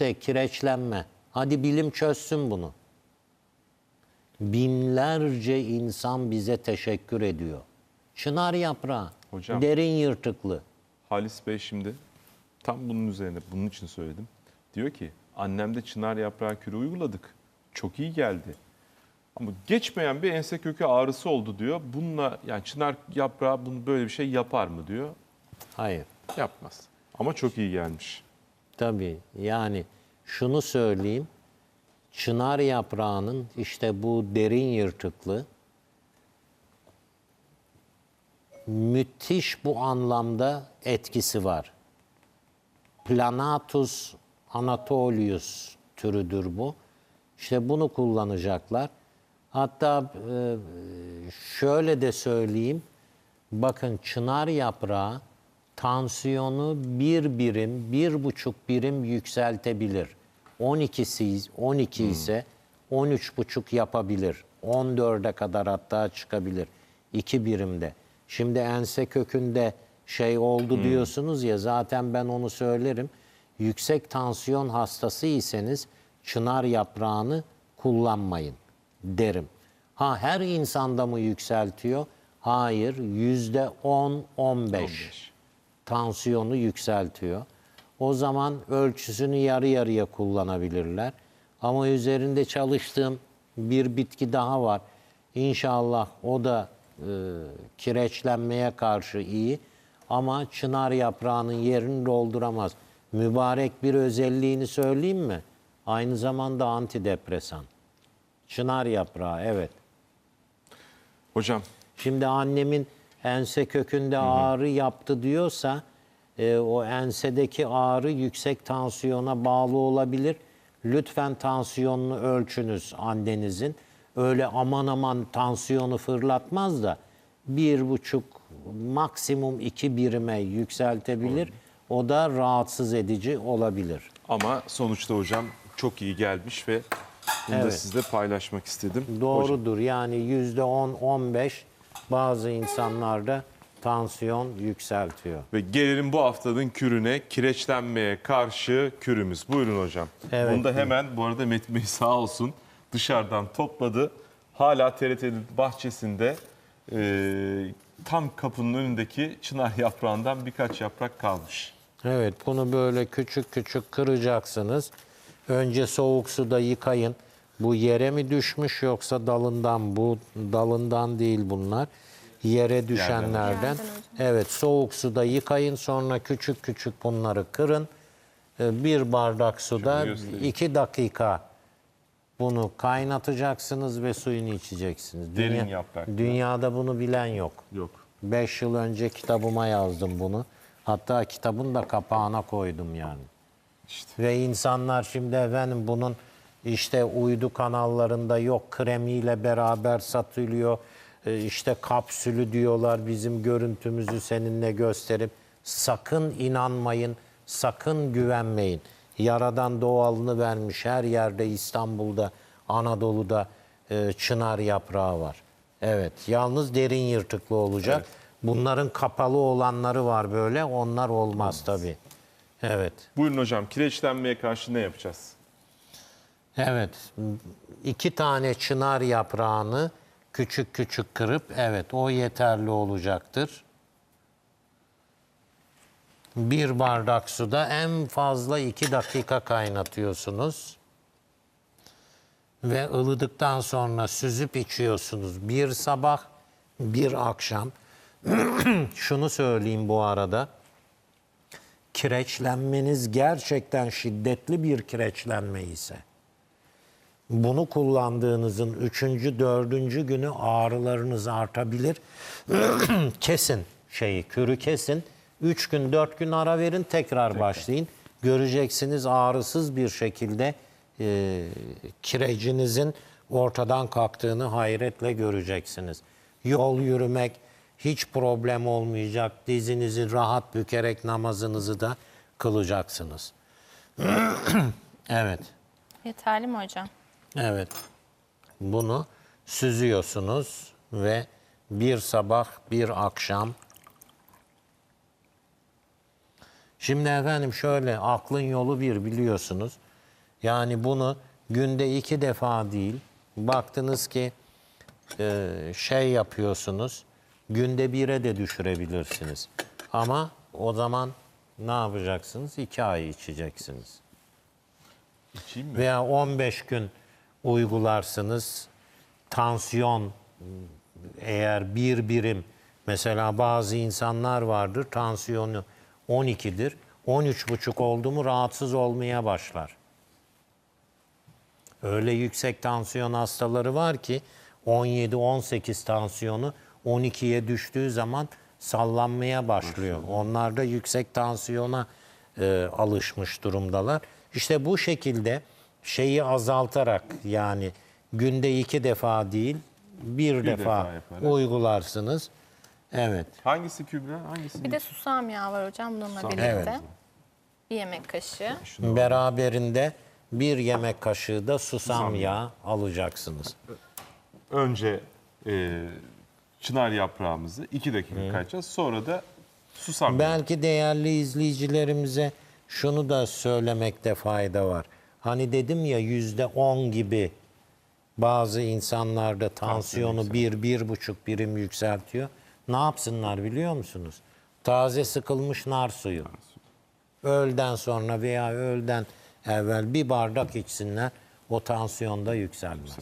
işte kireçlenme. Hadi bilim çözsün bunu. Binlerce insan bize teşekkür ediyor. Çınar yaprağı, Hocam. derin yırtıklı. Halis Bey şimdi tam bunun üzerine bunun için söyledim. Diyor ki annemde çınar yaprağı kürü uyguladık. Çok iyi geldi. Ama geçmeyen bir ense kökü ağrısı oldu diyor. Bununla yani çınar yaprağı bunu böyle bir şey yapar mı diyor. Hayır. Yapmaz. Ama çok iyi gelmiş. Tabii yani şunu söyleyeyim. Çınar yaprağının işte bu derin yırtıklı müthiş bu anlamda etkisi var. Planatus anatolius türüdür bu. İşte bunu kullanacaklar. Hatta e, şöyle de söyleyeyim. Bakın çınar yaprağı tansiyonu bir birim, bir buçuk birim yükseltebilir. 12'si 12 ise 13 buçuk yapabilir. 14'e kadar hatta çıkabilir. 2 birimde. Şimdi ense kökünde şey oldu diyorsunuz ya zaten ben onu söylerim. Yüksek tansiyon hastası iseniz çınar yaprağını kullanmayın derim. Ha her insanda mı yükseltiyor? Hayır, yüzde 10-15 15. tansiyonu yükseltiyor. O zaman ölçüsünü yarı yarıya kullanabilirler. Ama üzerinde çalıştığım bir bitki daha var. İnşallah o da e, kireçlenmeye karşı iyi. Ama çınar yaprağının yerini dolduramaz. Mübarek bir özelliğini söyleyeyim mi? Aynı zamanda antidepresan. Çınar yaprağı evet. Hocam Şimdi annemin ense kökünde ağrı yaptı diyorsa e, o ensedeki ağrı yüksek tansiyona bağlı olabilir. Lütfen tansiyonunu ölçünüz annenizin. Öyle aman aman tansiyonu fırlatmaz da bir buçuk maksimum iki birime yükseltebilir. O da rahatsız edici olabilir. ama sonuçta hocam çok iyi gelmiş ve bunu da Evet. sizle paylaşmak istedim. Hocam, Doğrudur. Yani yüzde on, on beş bazı insanlarda tansiyon yükseltiyor. Ve gelelim bu haftanın kürüne, kireçlenmeye karşı kürümüz. Buyurun hocam. Evet. Bunu da hemen bu arada Metin Bey sağ olsun dışarıdan topladı. Hala TRT'nin bahçesinde e, tam kapının önündeki çınar yaprağından birkaç yaprak kalmış. Evet bunu böyle küçük küçük kıracaksınız. Önce soğuk suda yıkayın. Bu yere mi düşmüş yoksa dalından? Bu dalından değil bunlar. Yere düşenlerden. Evet soğuk suda yıkayın sonra küçük küçük bunları kırın. Ee, Bir bardak suda göstereyim. iki dakika bunu kaynatacaksınız ve suyunu içeceksiniz. Derin yapraklı. Dünyada bunu bilen yok. Yok. 5 yıl önce kitabıma yazdım bunu. Hatta kitabın da kapağına koydum yani. İşte. Ve insanlar şimdi efendim bunun işte uydu kanallarında yok kremiyle beraber satılıyor. E, işte kapsülü diyorlar bizim görüntümüzü seninle gösterip sakın inanmayın, sakın güvenmeyin. Yaradan doğalını vermiş her yerde İstanbul'da, Anadolu'da e, çınar yaprağı var. Evet, yalnız derin yırtıklı olacak. Bunların kapalı olanları var böyle, onlar olmaz tabii. Evet. Buyurun hocam kireçlenmeye karşı ne yapacağız? Evet. iki tane çınar yaprağını küçük küçük kırıp evet o yeterli olacaktır. Bir bardak suda en fazla iki dakika kaynatıyorsunuz. Ve ılıdıktan sonra süzüp içiyorsunuz. Bir sabah, bir akşam. Şunu söyleyeyim bu arada. Kireçlenmeniz gerçekten şiddetli bir kireçlenme ise bunu kullandığınızın üçüncü, dördüncü günü ağrılarınız artabilir. kesin şeyi, kürü kesin. Üç gün, dört gün ara verin, tekrar başlayın. Göreceksiniz ağrısız bir şekilde e, kirecinizin ortadan kalktığını hayretle göreceksiniz. Yol yürümek hiç problem olmayacak. Dizinizi rahat bükerek namazınızı da kılacaksınız. evet. Yeterli mi hocam? Evet. Bunu süzüyorsunuz ve bir sabah bir akşam Şimdi efendim şöyle aklın yolu bir biliyorsunuz. Yani bunu günde iki defa değil. Baktınız ki e, şey yapıyorsunuz. Günde bire de düşürebilirsiniz. Ama o zaman ne yapacaksınız? İki ay içeceksiniz. İçeyim mi? Veya 15 gün uygularsınız. Tansiyon eğer bir birim mesela bazı insanlar vardır tansiyonu 12'dir. 13,5 oldu mu rahatsız olmaya başlar. Öyle yüksek tansiyon hastaları var ki 17-18 tansiyonu 12'ye düştüğü zaman sallanmaya başlıyor. Onlar da yüksek tansiyona e, alışmış durumdalar. İşte bu şekilde şeyi azaltarak yani günde iki defa değil bir, defa, defa yaparak. uygularsınız. Evet. Hangisi Kübra? Hangisi? Bir de susam yağı var hocam bununla Susam. birlikte. Evet. Bir yemek kaşığı. Beraberinde bir yemek kaşığı da susam, Susam yağı alacaksınız. Önce e, çınar yaprağımızı iki dakika kaçacağız. Sonra da susam. yağı. Belki değerli izleyicilerimize şunu da söylemekte fayda var. Hani dedim ya yüzde on gibi bazı insanlarda tansiyonu bir, bir buçuk birim yükseltiyor. Ne yapsınlar biliyor musunuz? Taze sıkılmış nar suyu. Öğleden sonra veya öğleden evvel bir bardak içsinler. O tansiyonda yükselmez.